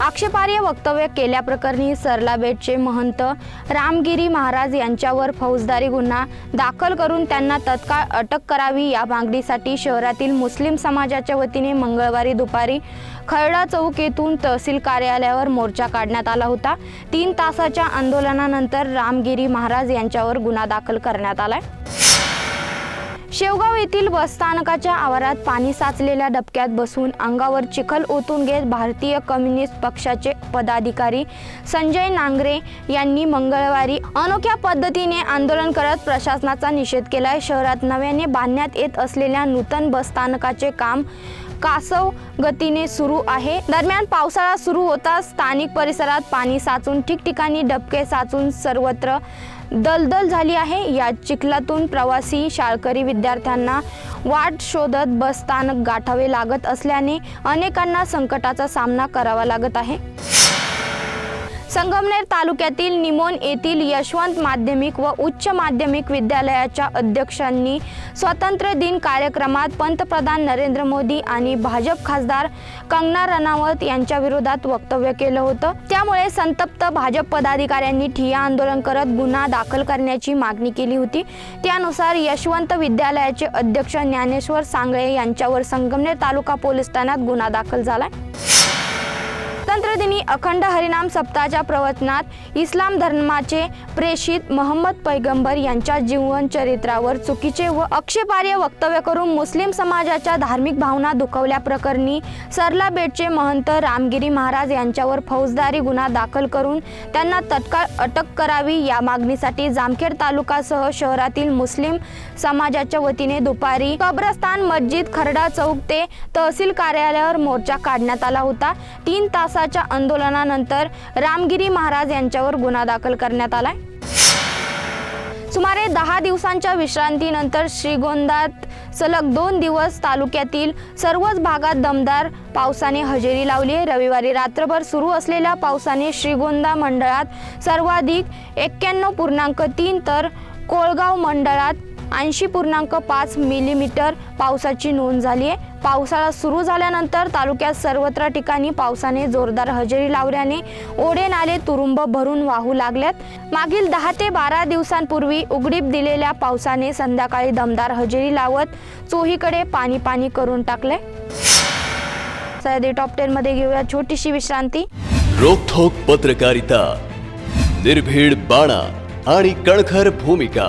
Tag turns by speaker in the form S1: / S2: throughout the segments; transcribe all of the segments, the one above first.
S1: आक्षेपार्ह वक्तव्य केल्याप्रकरणी सरला बेटचे महंत रामगिरी महाराज यांच्यावर फौजदारी गुन्हा दाखल करून त्यांना तत्काळ अटक करावी या मागणीसाठी शहरातील मुस्लिम समाजाच्या वतीने मंगळवारी दुपारी खरडा चौक येथून तहसील कार्यालयावर मोर्चा काढण्यात आला होता. तीन तासाच्या आंदोलनानंतर रामगिरी महाराज यांच्यावर गुन्हा दाखल करण्यात आलाय. शेवगाव येथील बसस्थानकाच्या आवारात पाणी साचलेल्या डबक्यात बसून अंगावर चिखल ओतून घेत भारतीय कम्युनिस्ट पक्षाचे पदाधिकारी संजय नांगरे यांनी मंगळवारी अनोख्या पद्धतीने आंदोलन करत प्रशासनाचा निषेध केलाय. शहरात नव्याने बांधण्यात येत असलेल्या नूतन बसस्थानकाचे काम कासव गतीने सुरू आहे. दरम्यान पावसाळा सुरू होताच स्थानिक परिसरात पाणी साचून ठिकठिकाणी डबके साचून सर्वत्र दलदल झाली आहे. या चिखलातून प्रवासी शाळकरी विद्यार्थ्यांना वाट शोधत बसस्थानक गाठावे लागत असल्याने अनेकांना संकटाचा सामना करावा लागत आहे. संगमनेर तालुक्यातील निमोन येथील यशवंत माध्यमिक व उच्च माध्यमिक विद्यालयाच्या अध्यक्षांनी स्वातंत्र्य दिन कार्यक्रमात पंतप्रधान नरेंद्र मोदी आणि भाजप खासदार कंगना रनावत यांच्या विरोधात वक्तव्य केलं होतं. त्यामुळे संतप्त भाजप पदाधिकाऱ्यांनी ठिय्या आंदोलन करत गुन्हा दाखल करण्याची मागणी केली होती. त्यानुसार यशवंत विद्यालयाचे अध्यक्ष ज्ञानेश्वर सांगळे यांच्यावर संगमनेर तालुका पोलीस ठाण्यात गुन्हा दाखल झालाय. स्वातंत्र्यदिनी अखंड हरिनाम सप्ताहाच्या प्रवचनात इस्लाम धर्माचे प्रेषित महम्मद पैगंबर यांच्या जीवनचरित्रावर चुकीचे व आक्षेपार्ह वक्तव्य करून मुस्लिम समाजाच्या धार्मिक भावना दुखवल्याप्रकरणी सरला बेटचे महंत रामगिरी महाराज यांच्यावर फौजदारी गुन्हा दाखल करून त्यांना तत्काळ अटक करावी या मागणीसाठी जामखेड तालुकासह शहरातील मुस्लिम समाजाच्या वतीने दुपारी कब्रस्तान मस्जिद खरडा चौक ते तहसील कार्यालयावर मोर्चा काढण्यात आला होता. तीन तास तासाच्या आंदोलनानंतर रामगिरी महाराज यांच्यावर गुन्हा दाखल करण्यात आलाय. सुमारे दहा दिवसांच्या विश्रांतीनंतर श्रीगोंदात सलग दोन दिवस तालुक्यातील सर्वच भागात दमदार पावसाने हजेरी लावली आहे. रविवारी रात्रभर सुरू असलेल्या पावसाने श्रीगोंदा मंडळात सर्वाधिक एक्क्याण्णव पूर्णांक तीन तर कोळगाव मंडळात ऐंशी पूर्णांक पाच मिलीमीटर पावसाची नोंद झाली आहे. पावसाळा सुरू झाल्यानंतर तालुक्यात सर्वत्र ठिकाणी पावसाने जोरदार हजेरी लावल्याने ओढे नाले तुरुंब भरून वाहू लागल्यात मागील दहा ते बारा दिवसांपूर्वी उघडीप दिलेल्या पावसाने संध्याकाळी दमदार हजेरी लावत चोहीकडे पाणी पाणी करून टाकले. सह्याद्री टॉप टेन मध्ये घेऊया छोटीशी विश्रांती.
S2: रोखोक पत्रकारिता निर्भीड बाणा आणि कणखर भूमिका.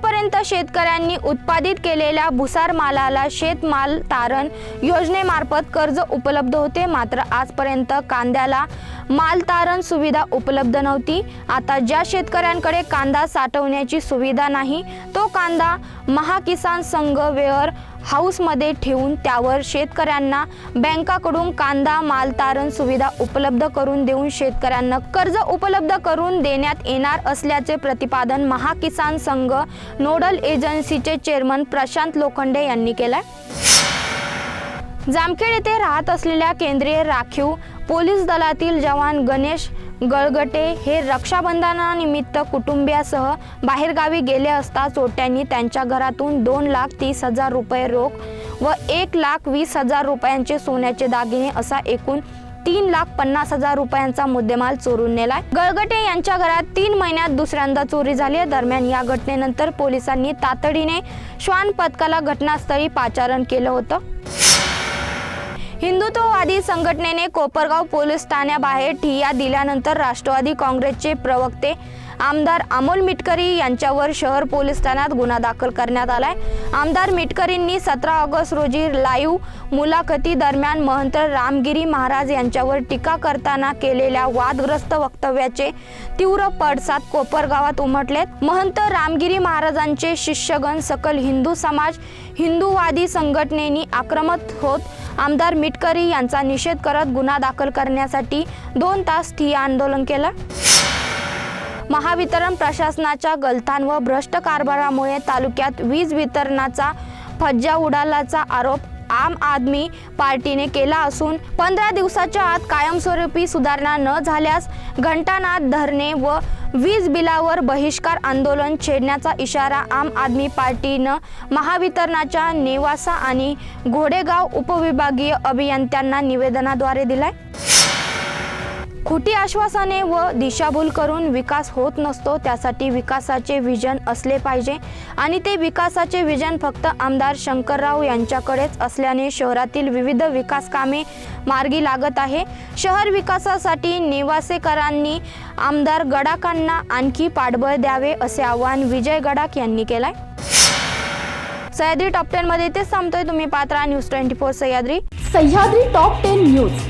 S1: आतापर्यंत शेतकऱ्यांनी उत्पादित केलेल्या भुसार मालाला शेतमाल तारण योजनेमार्फत कर्ज उपलब्ध होते. मात्र आजपर्यंत कांद्याला माल तारण सुविधा उपलब्ध नव्हती. आता ज्या शेतकऱ्यांकडे कांदा साठवण्याची सुविधा नाही कांदा महाकिसान संघ वेअर हाऊसमध्ये ठेवून त्यावर शेतकऱ्यांना बँकाकडून कांदा माल तारण सुविधा उपलब्ध करून देऊन शेतकऱ्यांना कर्ज उपलब्ध करून देण्यात येणार असल्याचे प्रतिपादन महाकिसान संघ नोडल एजन्सीचे चेअरमन प्रशांत लोखंडे यांनी केलं जामखेड येथे राहत असलेल्या केंद्रीय राखीव पोलीस दलातील जवान गणेश गळगटे हे रक्षाबंधनानिमित्त कुटुंबियासह बाहेरगावी गेले असता चोट्यांनी त्यांच्या घरातून दोन लाख तीस हजार रुपये रोख व एक लाख वीस हजार रुपयांचे सोन्याचे दागिने असा एकूण तीन लाख पन्नास हजार रुपयांचा मुद्देमाल चोरून नेलाय. गळगटे यांच्या घरात तीन महिन्यात दुसऱ्यांदा चोरी झाली आहे. दरम्यान या घटनेनंतर पोलिसांनी तातडीने श्वान पथकाला घटनास्थळी पाचारण केलं होतं. हिंदुत्ववादी संघटनेने कोपरगाव पोलीस ठाण्याबाहेर ठिय्या दिल्यानंतर राष्ट्रवादी काँग्रेसचे प्रवक्ते आमदार अमोल मिटकरी यांच्यावर शहर पोलीस ठाण्यात गुन्हा दाखल करण्यात आलाय. आमदार मिटकरींनी सतरा ऑगस्ट रोजी लाईव्ह मुलाखती दरम्यान महंत रामगिरी महाराज यांच्यावर टीका करताना केलेल्या वादग्रस्त वक्तव्याचे तीव्र पडसाद कोपरगावात उमटलेत. महंत रामगिरी महाराजांचे शिष्यगण सकल हिंदू समाज हिंदूवादी संघटनेनी आक्रमक होत आमदार मिटकरी यांचा निषेध करत गुन्हा दाखल करण्यासाठी दोन तास ठिय्या आंदोलन केलं. महावितरण प्रशासनाच्या गलथान व भ्रष्ट कारभारामुळे तालुक्यात वीज वितरणाचा फज्जा उडाल्याचा आरोप आम आदमी पार्टीने केला असून पंधरा दिवसाच्या आत कायमस्वरूपी सुधारणा न झाल्यास घंटानाद धरणे व वीज बिलावर बहिष्कार आंदोलन छेडण्याचा इशारा आम आदमी पार्टीनं महावितरणाच्या नेवासा आणि घोडेगाव उपविभागीय अभियंत्यांना निवेदनाद्वारे दिलाय. खोटी आश्वासने व दिशाभूल करून विकास होत नसतो त्यासाठी विकासाचे विजन असले पाहिजे. आणि ते विकासाचे विजन फक्त आमदार शंकरराव यांच्याकडेच असल्याने शहरातील विविध विकास कामे मार्गी लागत आहे. शहर विकासासाठी निवासेकरांनी आमदार गडाकांना आणखी पाठबळ द्यावे असे आवाहन विजय गडाख यांनी केलंय. सह्याद्री टॉप टेनमध्ये इथेच तेच थांबतोय. तुम्ही Patra news twenty four Sahyadri.
S3: Sahyadri top ten news.